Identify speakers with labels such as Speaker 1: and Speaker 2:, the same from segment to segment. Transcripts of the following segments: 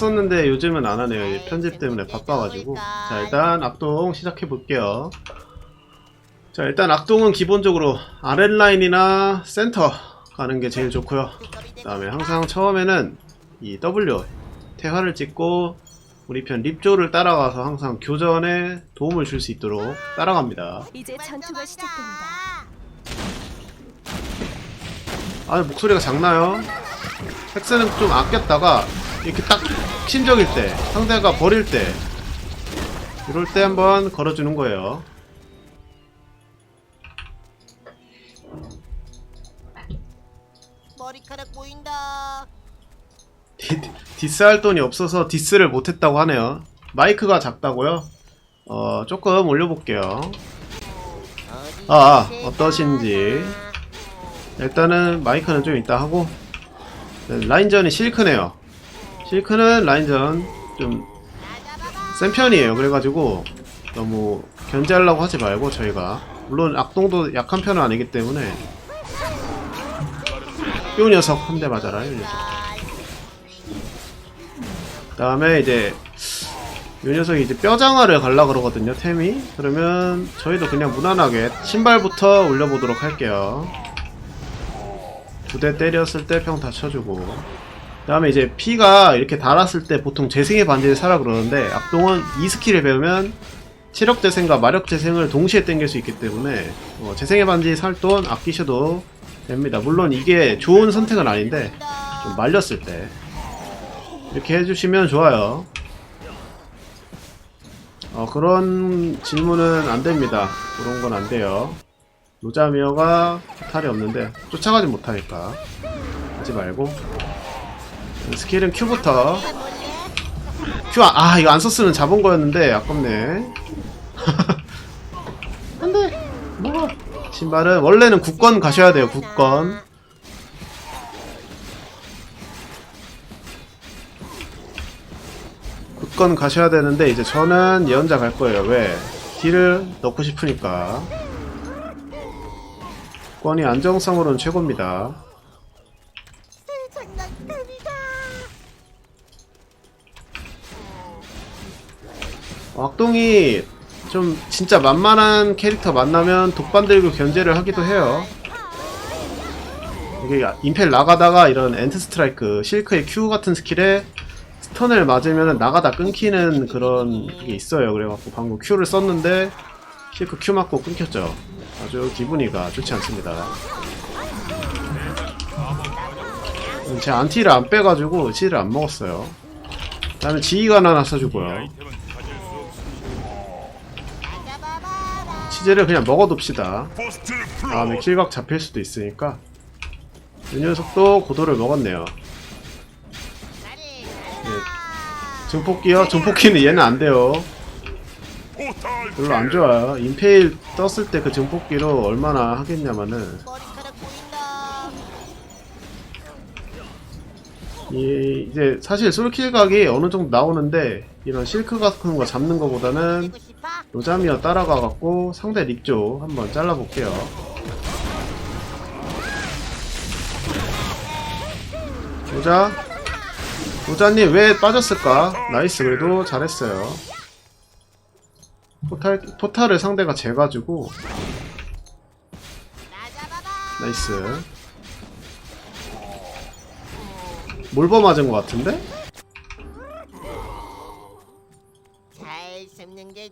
Speaker 1: 했었는데 요즘은 안 하네요. 이 편집 때문에 바빠가지고. 자, 일단 악동 시작해 볼게요. 자, 일단 악동은 기본적으로 아랫라인이나 센터 가는 게 제일 좋고요. 그 다음에 항상 처음에는 이 W 태화를 찍고 우리 편 립조를 따라가서 항상 교전에 도움을 줄 수 있도록 따라갑니다.
Speaker 2: 이제 전투가 시작됩니다.
Speaker 1: 아 목소리가 작나요? 팩스는 좀 아꼈다가 이렇게 딱 신적일 때 상대가 버릴 때 이럴 때 한번 걸어주는 거예요.
Speaker 3: 머리카락 보인다.
Speaker 1: 디, 디스할 돈이 없어서 디스를 못했다고 하네요. 마이크가 작다고요? 어 조금 올려볼게요. 아, 아? 어떠신지. 일단은 마이크는 좀 이따 하고 네, 라인전이 실크네요. 실크는 라인전 좀 센 편이에요. 그래가지고 너무 견제하려고 하지 말고 저희가 물론 악동도 약한 편은 아니기 때문에 요 녀석 한 대 맞아라 요 녀석. 그 다음에 이제 요 녀석이 이제 뼈장화를 갈라 그러거든요 템이 그러면 저희도 그냥 무난하게 신발부터 올려보도록 할게요 두 대 때렸을 때 평 다 쳐주고 그 다음에 이제 피가 이렇게 달았을 때 보통 재생의 반지를 사라 그러는데 악동은 이 스킬을 배우면 체력 재생과 마력 재생을 동시에 땡길 수 있기 때문에 어, 재생의 반지 살 돈 아끼셔도 됩니다 물론 이게 좋은 선택은 아닌데 좀 말렸을 때 이렇게 해주시면 좋아요 어, 그런 질문은 안 됩니다. 그런 건 안 돼요. 노자미어가 탈이 없는데 쫓아가지 못하니까 하지 말고 스킬은 Q부터 Q 아, 아 이거 안 썼으면 잡은 거였는데 아깝네. 안돼 먹어. 신발은 원래는 국건 가셔야 돼요. 국건. 국건 가셔야 되는데 이제 저는 예언자 갈 거예요. 왜? 딜을 넣고 싶으니까. 국건이 안정성으로는 최고입니다. 악동이 좀 진짜 만만한 캐릭터 만나면 독반 들고 견제를 하기도 해요. 이게 임펠 나가다가 이런 엔트 스트라이크, 실크의 Q 같은 스킬에 스턴을 맞으면 나가다 끊기는 그런 게 있어요. 그래갖고 방금 Q를 썼는데 실크 Q 맞고 끊겼죠. 아주 기분이가 좋지 않습니다. 음, 제가 안티를 안 빼가지고 C를 안 먹었어요. 다음에 지휘관 하나 써주고요. 치즈를 그냥 먹어둡시다. 다음에 킬각 잡힐 수도 있으니까 이 녀석도 고도를 먹었네요. 네. 증폭기요? 증폭기는 얘는 안 돼요. 별로 안 좋아요. 임페일 떴을 때 그 증폭기로 얼마나
Speaker 3: 보인다.
Speaker 1: 이 이제 사실 솔킬각이 어느 정도 나오는데 이런 실크 같은 거 잡는 거보다는 노자미어 따라가 갖고 상대 립조 한번 잘라볼게요. 노자 노자님 왜 빠졌을까? 나이스 그래도 잘했어요. 포탈 포탈을 상대가 재가지고. 나이스. 몰버 맞은 것 같은데?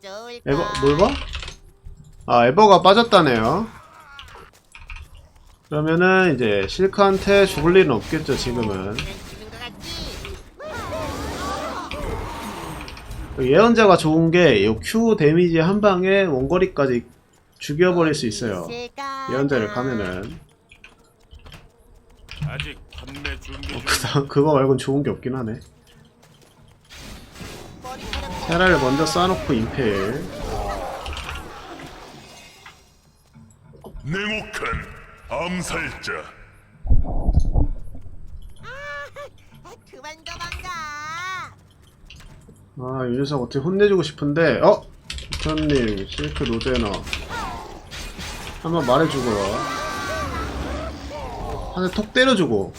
Speaker 3: 좋을까?
Speaker 1: 에버 몰버? 아 에버가 빠졌다네요. 그러면은 이제 실크한테 죽을 일은 없겠죠 지금은.
Speaker 3: 죽는 것 같지?
Speaker 1: 예언자가 좋은 게이 Q 데미지 한 방에 원거리까지 죽여버릴 수 있어요.
Speaker 3: 있을까?
Speaker 1: 예언자를 가면은
Speaker 4: 아직 판매 준비 중.
Speaker 1: 그다음 그거 말곤 좋은 게 없긴 하네. 테라를 먼저 쏴놓고 임페일.
Speaker 4: 냉혹한 암살자.
Speaker 3: 그만 도망가.
Speaker 1: 아, 이 녀석 어떻게 혼내주고 싶은데, 어? 부처님, 실크 노제너. 한번 말해주고요. 한 대 톡 때려주고.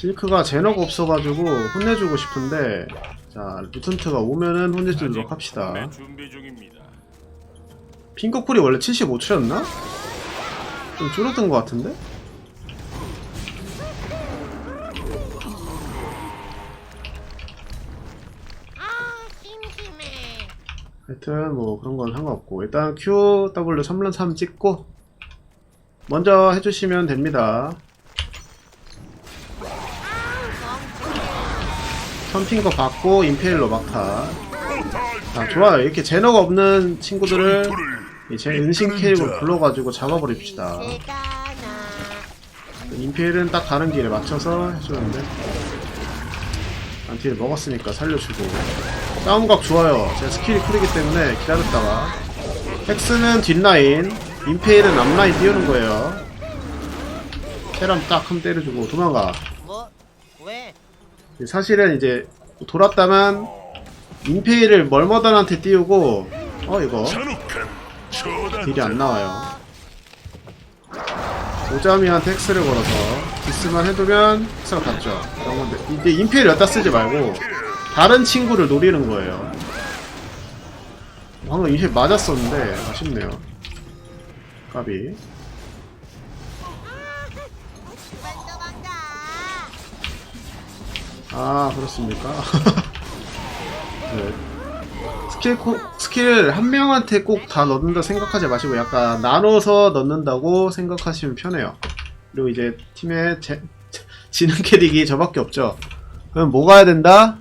Speaker 1: 실크가 제너가 없어가지고 혼내주고 싶은데 자 뮤턴트가 오면은 혼내주도록 합시다. 핑거풀이 원래 75초였나? 좀 줄어든 것 같은데? 하여튼 뭐 그런 건 상관없고 일단 Q, W 3런 3 찍고 먼저 해주시면 됩니다 선핑거 받고 임페일러 막타. 아 좋아요. 이렇게 제너가 없는 친구들을 제 은신 캐릭을 불러가지고 잡아버립시다. 임페일은 딱 가는 길에 맞춰서 해주는데. 안티를 먹었으니까 살려주고. 싸움각 좋아요. 제 스킬이 쿨이기 때문에 기다렸다가. 헥스는 뒷라인 임페일은 앞라인 띄우는 거예요. 테람 딱한 때려주고 도망가.
Speaker 3: 뭐? 왜?
Speaker 1: 사실은 이제 돌았다만 임페일을 멀머단한테 띄우고 어 이거 딜이 안 나와요. 오자미한테 엑스를 걸어서 디스만 해두면 엑스가 닿죠. 그런 건데 이제 임페일 여기다 쓰지 말고 다른 친구를 노리는 거예요. 방금 임페일 맞았었는데 아쉽네요. 까비 아 그렇습니까? 네. 스킬 코, 스킬 한 명한테 꼭 다 넣는다 생각하지 마시고 약간 나눠서 넣는다고 생각하시면 편해요. 그리고 이제 팀에 제, 지는 캐릭이 저밖에 없죠. 그럼 뭐 가야 된다?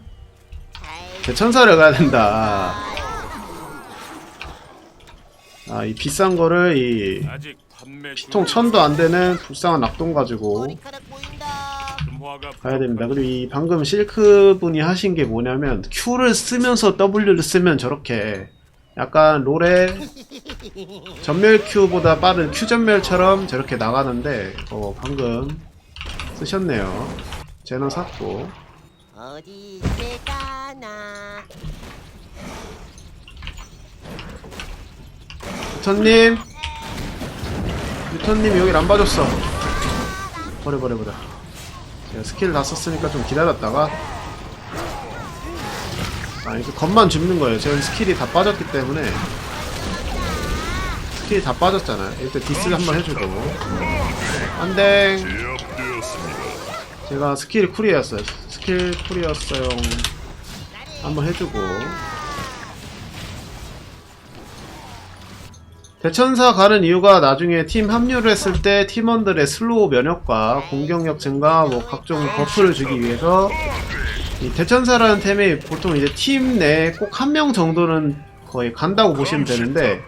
Speaker 3: 잘
Speaker 1: 대천사를 가야 된다. 아 이 비싼 거를 이 피통 천도 안 되는 불쌍한 낙동 가지고
Speaker 4: 가
Speaker 1: 가야 됩니다. 그리고 이 방금 실크 분이 하신 게 뭐냐면 Q를 쓰면서 W를 쓰면 저렇게 약간 롤의 전멸 Q보다 빠른 Q 전멸처럼 저렇게 나가는데 어 방금 쓰셨네요. 제너 샀고
Speaker 3: 어디 나.
Speaker 1: 유턴님 유턴님 여길 안 봐줬어. 버려 버려 버려. 제가 스킬 다 썼으니까 좀 기다렸다가 아 이렇게 겉만 줍는 거예요. 제가 스킬이 다 빠졌기 때문에 스킬이 다 빠졌잖아요. 일단 디스 한번 해주고 안돼. 제가 스킬 쿨이었어요. 스킬 쿨이었어요. 한번 해주고 대천사 가는 이유가 나중에 팀 합류를 했을 때 팀원들의 슬로우 면역과 공격력 증가 뭐 각종 버프를 주기 위해서 이 대천사라는 템이 보통 이제 팀 내에 꼭 한 명 정도는 거의 간다고 보시면 되는데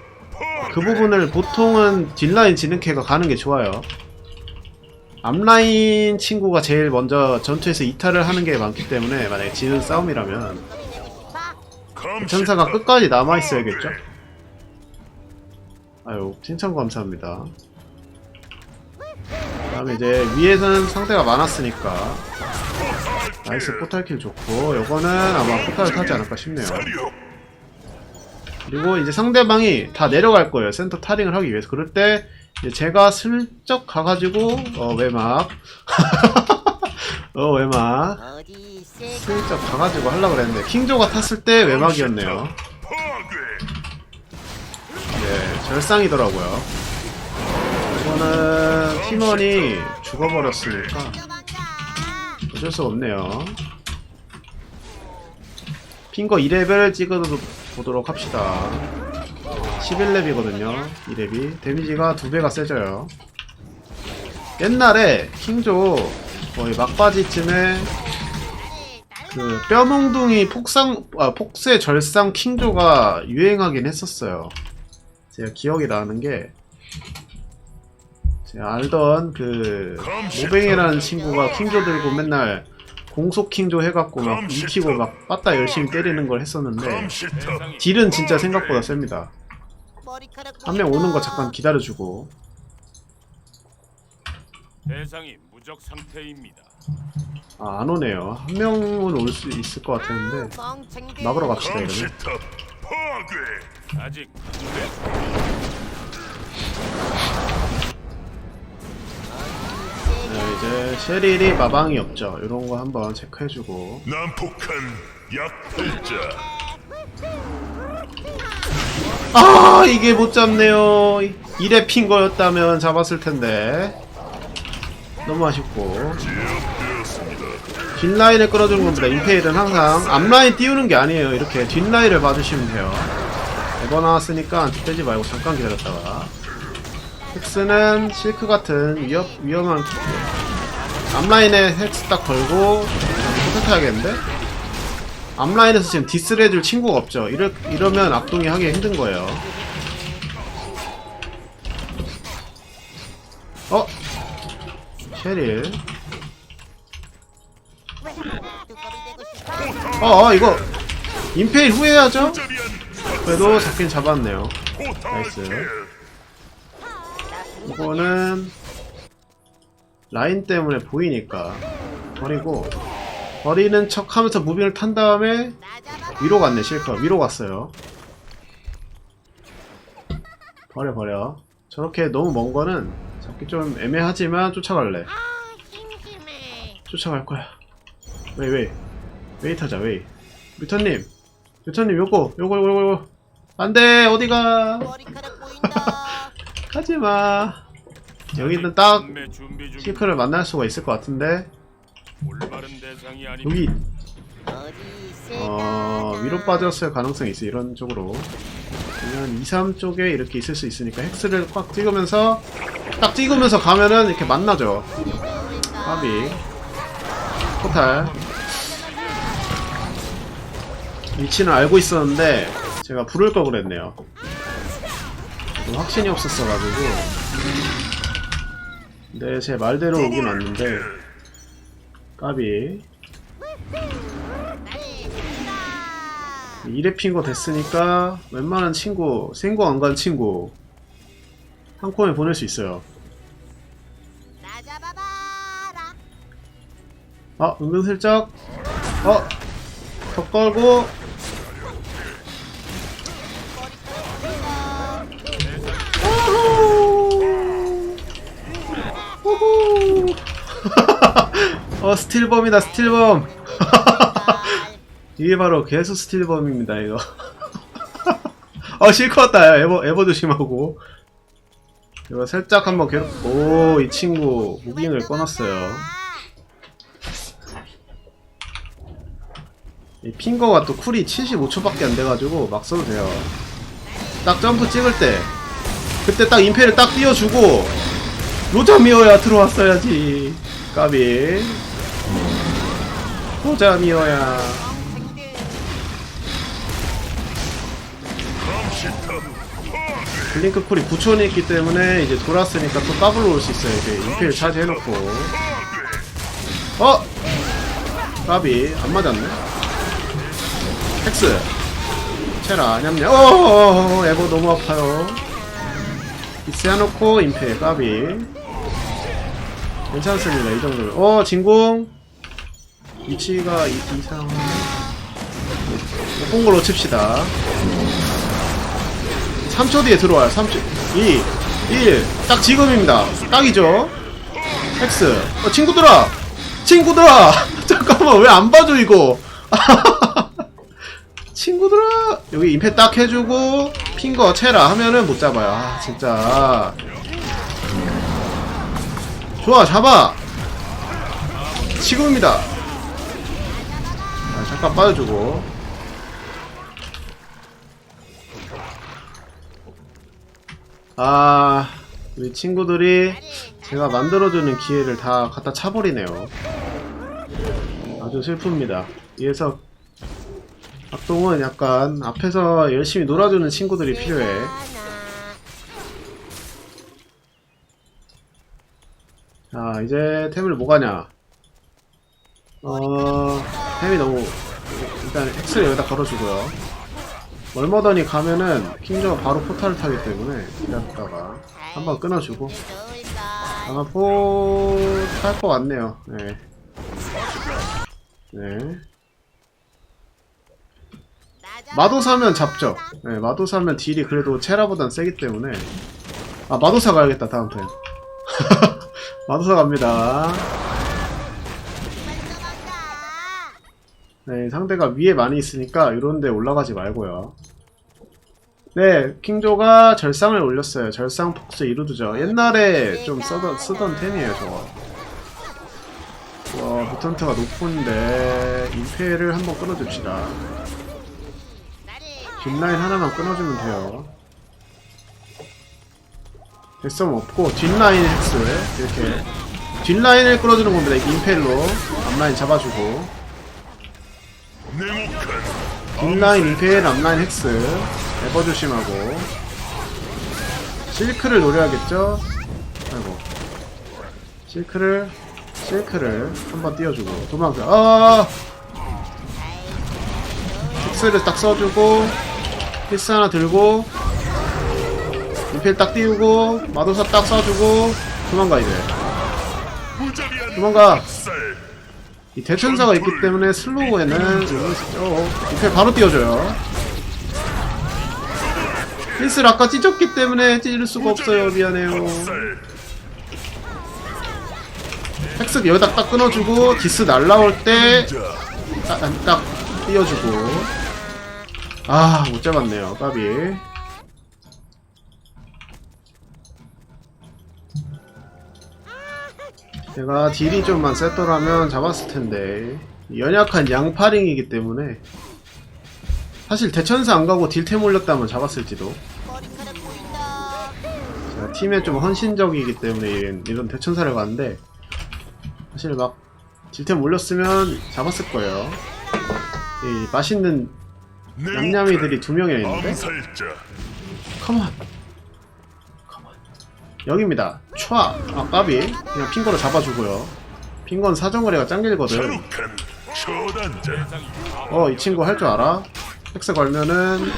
Speaker 1: 그 부분을 보통은 뒷라인 지능캐가 가는 게 좋아요. 앞라인 친구가 제일 먼저 전투에서 이탈을 하는 게 많기 때문에 만약에 지는 싸움이라면 대천사가 끝까지 남아있어야겠죠? 아유 칭찬 감사합니다. 그 다음에 이제 위에서는 상대가 많았으니까. 나이스 포탈킬 좋고 요거는 아마 포탈을 타지 않을까 싶네요. 그리고 이제 상대방이 다 내려갈 거예요. 센터 타링을 하기 위해서. 그럴 때 제가 슬쩍 가가지고 어 외막. 어 외막. 슬쩍 가가지고 하려고 그랬는데 킹조가 탔을 때 외막이었네요 네, 절상이더라고요. 이거는 팀원이 죽어버렸으니까. 어쩔 수 없네요. 핑거 2레벨 찍어 보도록 합시다. 11렙이거든요. 2렙이. 데미지가 2배가 세져요. 옛날에 킹조 거의 막바지쯤에 그 뼈몽둥이 폭상 아 폭세 절상 킹조가 유행하긴 했었어요. 제가 기억이 나는 게 제가 알던 그 모뱅이라는 친구가 킹조 들고 맨날 공속 킹조 해갖고 막 익히고 막 빠따 열심히 때리는 걸 했었는데 딜은 진짜 생각보다 셉니다. 한 명 오는 거. 잠깐 기다려주고
Speaker 4: 대상이 무적 상태입니다.
Speaker 1: 아 안 오네요. 한 명은 올 수 있을 것 같았는데
Speaker 3: 아.
Speaker 1: 막으러 갑시다 이러면.
Speaker 4: 파괴 아직
Speaker 1: 네, 이제 쉐릴이 마방이 없죠. 이런 거 한번 체크해주고.
Speaker 4: 난폭한 약탈자.
Speaker 1: 아 이게 못 잡네요. 이래 핀 거였다면 잡았을 텐데. 너무 아쉽고.
Speaker 4: 제압되었습니다.
Speaker 1: 뒷라인을 끌어주는 겁니다. 임페일은 항상 앞라인 띄우는 게 아니에요. 이렇게 뒷라인을 봐주시면 돼요. 에버 나왔으니까 뒷대지 말고 잠깐 기다렸다가. 헥스는 실크 같은 위협, 위험한 앞라인에 헥스 딱 걸고 포탈타야겠는데? 앞라인에서 지금 디스를 해줄 친구가 없죠. 이러, 이러면 악동이 하기 힘든 거예요. 어? 쉐릴.
Speaker 3: 두꺼비 되고 싶어.
Speaker 1: 어, 어 이거 임페일 후회하죠? 그래도 잡긴 잡았네요. 나이스.
Speaker 4: 킬.
Speaker 1: 이거는 라인 때문에 보이니까 버리고 버리는 척 하면서 무빙을 탄 다음에. 위로 갔네 실컷 위로 갔어요 버려 버려 저렇게 너무 먼 거는 잡기 좀 애매하지만 쫓아갈래. 쫓아갈 거야 웨이 웨이 웨이 타자 웨이 뮤턴님 뮤턴님 요거 요거 요거 요거 안돼 어디가
Speaker 3: 머리카락 보인다.
Speaker 1: 가지마 여기는 딱
Speaker 4: 판매 준비 중.
Speaker 1: 실크를 만날 수가 있을 것 같은데
Speaker 4: 올바른 대상이 아니.
Speaker 1: 여기
Speaker 3: 어디 있을까?
Speaker 1: 어, 위로 빠졌을 가능성이 있어 이런 쪽으로 그러면 2, 3 쪽에 이렇게 있을 수 있으니까 헥스를 꽉 찍으면서 딱 찍으면서 가면은 이렇게 만나죠 까비 포탈 위치는 알고 있었는데 제가 부를 걸 그랬네요 좀 확신이 없었어가지고 근데 제 말대로 오긴 왔는데 까비 이래 핀거 됐으니까 웬만한 친구 생고 안 간 친구 한 콘에 보낼 수 있어요.
Speaker 3: 아
Speaker 1: 은근슬쩍 어? 더 걸고 어 스틸범이다 스틸범. 이게 바로 개수 스틸범입니다 이거. 어 실컷 왔다. 야 에버 에버 조심하고. 이거 살짝 한번 괴롭 오이 친구 무빙을 꺼놨어요. 이 핑거가 또 쿨이 75초밖에 안 돼가지고 막 써도 돼요. 딱 점프 찍을 때. 그때 딱 임페를 딱 띄워주고. 로자미어야 들어왔어야지. 까비 로자미어야. 블링크 쿨이 9초는 있기 때문에 이제 돌았으니까 또 더블로 올 수 있어요. 이제 임페를 차지해놓고. 어? 까비. 안 맞았네. 텍스. 체라. 냠냠. 어어어 에버 너무 아파요. 비스 해놓고 임페 까비. 괜찮습니다. 이 정도면. 어 진공 위치가 이, 이상 못 본 걸로 칩시다. 3초 뒤에 들어와요. 3초 2 1 딱 지금입니다. 딱이죠? 텍스 어 친구들아! 친구들아! 잠깐만 왜 안 봐줘 이거? 친구들아! 여기 임패 딱 해주고 핑거 채라 하면은 못 잡아요. 아 진짜. 좋아 잡아! 지금입니다 아, 잠깐 빠져주고 아 우리 친구들이 제가 만들어주는 기회를 다 갖다 차버리네요 아주 슬픕니다 이래서 악동은 약간 앞에서 열심히 놀아주는 친구들이 필요해. 자, 이제 템을 뭐 가냐? 어, 템이 너무, 일단 엑스를 여기다 걸어주고요. 멀머더니 가면은 킹저가 바로 포탈을 타기 때문에 기다렸다가 한번 끊어주고 아마 포탈 것 같네요. 네. 네. 마도사면 잡죠. 네, 마도사면 딜이 그래도 체라보단 세기 때문에 아 마도사 가야겠다 다음 템. 마도사 갑니다.
Speaker 3: 그만 도망가.
Speaker 1: 네, 상대가 위에 많이 있으니까 이런데 올라가지 말고요. 네, 킹조가 절상을 올렸어요. 절상 폭스 이루드죠. 옛날에 좀 써던, 쓰던 템이에요, 저거. 와, 무턴트가 높은데 임페를 한번 끊어줍시다. 뒷라인 하나만 끊어주면 돼요. 백섬 없고 뒷라인 헥스 이렇게 뒷라인을 끌어주는 겁니다. 임펠로 앞라인 잡아주고 뒷라인 임펠 앞라인 헥스. 에버 조심하고. 실크를 노려야겠죠? 아이고. 실크를 실크를 한번 띄워주고. 도망가. 아! 헥스를 딱 써주고 피스 하나 들고 임펠 딱 띄우고 마도사 딱 쏴주고 도망가 이제. 도망가.
Speaker 4: 쌀
Speaker 1: 이 대천사가 있기 때문에 슬로우에는 어, 임펠 바로 띄워줘요. 피스를 아까 찢었기 때문에 찢을 수가 없어요. 미안해요.
Speaker 4: 쌀
Speaker 1: 팩스 여기다 딱 끊어주고 디스 날라올
Speaker 4: 때자
Speaker 1: 딱, 딱 띄워주고. 아 못 잡았네요 까비 제가 딜이 좀만 셌더라면 잡았을 텐데. 연약한 양파링이기 때문에. 사실 대천사 안 가고 딜템 올렸다면 잡았을지도. 제가 팀에 좀 헌신적이기 때문에 이런, 이런 대천사를 갔는데. 사실 막 딜템 올렸으면 잡았을 거예요. 이 맛있는 냠냠이들이 두 명이나 있는데. 컴온 여기입니다. 촤! 아 까비. 그냥 핑거로 잡아주고요. 핑거는 사정거리가 짱길거든. 어 이 친구 할 줄 알아? 팩스 걸면은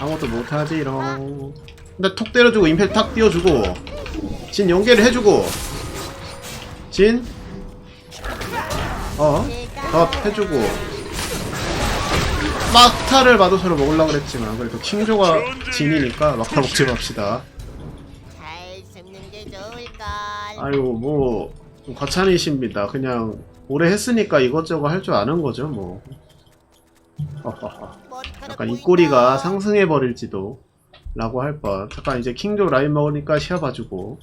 Speaker 1: 아무것도 못하지 이런. 근데 톡 때려주고 임팩 탁 띄워주고 진 연계를 해주고 진? 어? 더 해주고. 막타를 마도서로 먹으려고 그랬지만 그래도 킹조가 진이니까 막타 먹지 맙시다
Speaker 3: 좋을걸.
Speaker 1: 아유 뭐 과찬이십니다 그냥 오래 했으니까 이것저것 할 줄 아는 거죠 뭐 허허허.
Speaker 3: 머리카락
Speaker 1: 약간. 입꼬리가 상승해 버릴지도 라고 할 뻔. 잠깐 이제 킹조 라인 먹으니까 시야 봐주고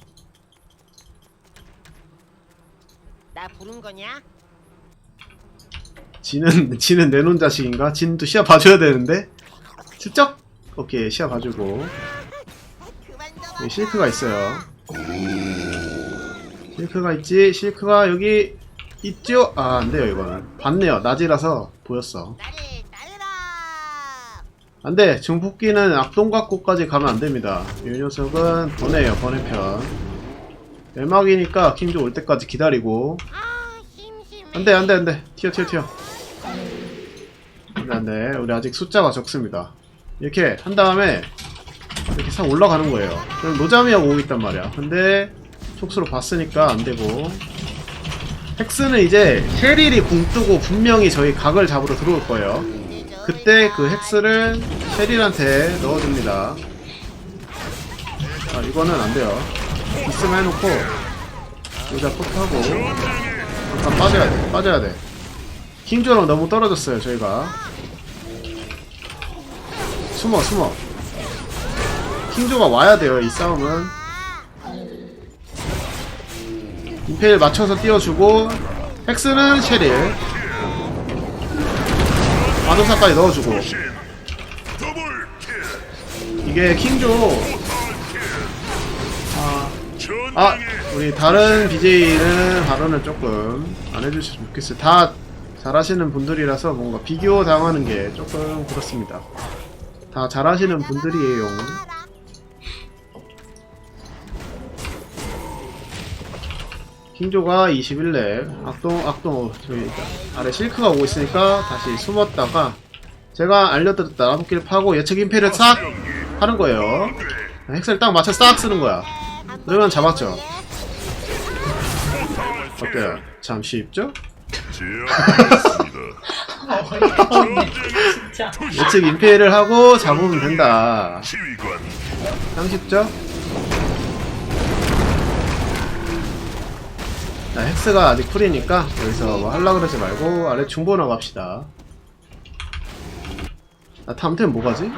Speaker 3: 나 부른 거냐?
Speaker 1: 지는 지는 내놓은 자식인가? 진도 시야 봐줘야 되는데 슬쩍 오케이 시야 봐주고 여기
Speaker 3: 도망가.
Speaker 1: 실크가 있어요. 실크가 있지? 실크가 여기 있죠? 아 안돼요 이거는 봤네요 낮이라서 보였어.
Speaker 3: 나를 따르라.
Speaker 1: 안돼 증폭기는 악동각고까지 가면 안됩니다. 이 녀석은 번해요 번외편. 외막이니까 킹조 올 때까지 기다리고
Speaker 3: 아 심심해.
Speaker 1: 안돼 안돼 안돼 튀어 튀어 튀어 안돼 안돼 우리 아직 숫자가 적습니다 이렇게 한 다음에 이렇게 싹 올라가는 거예요 그럼 노자미하고 오고 있단 말이야 근데 촉수로 봤으니까 안되고 헥스는 이제 쉐릴이 궁 뜨고 분명히 저희 각을 잡으러 들어올 거예요 그때 그 헥스를 쉐릴한테 넣어줍니다 아 이거는 안돼요 있으면 해놓고 여기다 포트하고 잠깐 빠져야 돼, 빠져야 돼. 킹조랑 너무 떨어졌어요, 저희가. 숨어, 숨어. 킹조가 와야 돼요, 이 싸움은. 임페일 맞춰서 띄워주고, 헥스는 쉐릴. 마도사까지 넣어주고. 이게 킹조, 아, 아, 우리 다른 BJ는 발언을 조금 안 해주셨으면 좋겠어요. 다 잘하시는 분들이라서 뭔가 비교 당하는 게 조금 그렇습니다. 다 잘하시는 분들이에요. 킹조가 21렙, 악동, 악동, 저기 아래 실크가 오고 있으니까 다시 숨었다가 제가 알려드렸다 라부끼를 파고 예측 임페를 싹 하는 거예요. 헥스를 딱 맞춰 싹 쓰는 거야. 그러면 잡았죠. 어때요? 참 쉽죠? 예측 임페를 하고 잡으면 된다. 참 쉽죠? 자, 헥스가 아직 풀이니까 여기서 뭐 하려고 그러지 말고 아래 중보나 갑시다. 아, 다음 템 뭐가지?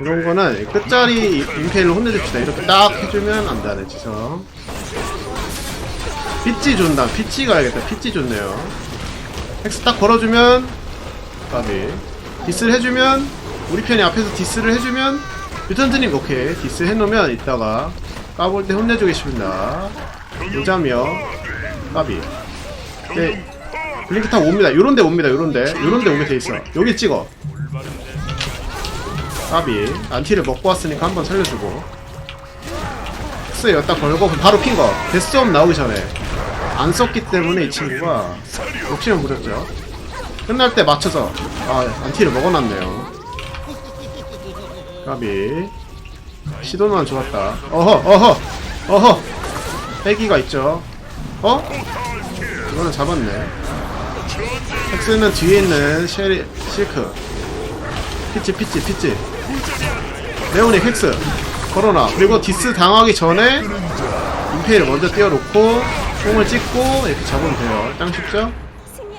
Speaker 1: 이런 거는 끝자리 임페일로 혼내줍시다. 이렇게 딱 해주면 안 되네, 지성. 피치 준다. 피치 가야겠다. 피치 좋네요. 헥스 딱 걸어주면, 까비. 디스를 해주면, 우리 편이 앞에서 디스를 해주면, 뮤턴트님 오케이. 디스 해놓으면 이따가 까볼 때 혼내주겠습니다. 오자며, 까비. 네. 블링크 타고 옵니다. 요런데 옵니다. 요런데. 요런데 오게 돼 있어. 여기 찍어. 까비 안티를 먹고 왔으니까 한번 살려주고 스 여기다 걸고 바로 핀거 데스점 나오기 전에 안 썼기 때문에 이 친구가 욕심을 부렸죠 끝날 때 맞춰서 아 안티를 먹어놨네요 까비. 시도만 좋았다. 어허 어허 어허. 빼기가 있죠. 어? 이거는 잡았네. 텍스는 뒤에 있는 쉐리 실크. 피치 피치 피치. 레오닉 헥스. 코로나. 그리고 디스 당하기 전에 임페이를 먼저 띄워놓고 뽕을 찍고 이렇게 잡으면 돼요. 땅 쉽죠?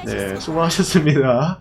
Speaker 1: 네 수고하셨습니다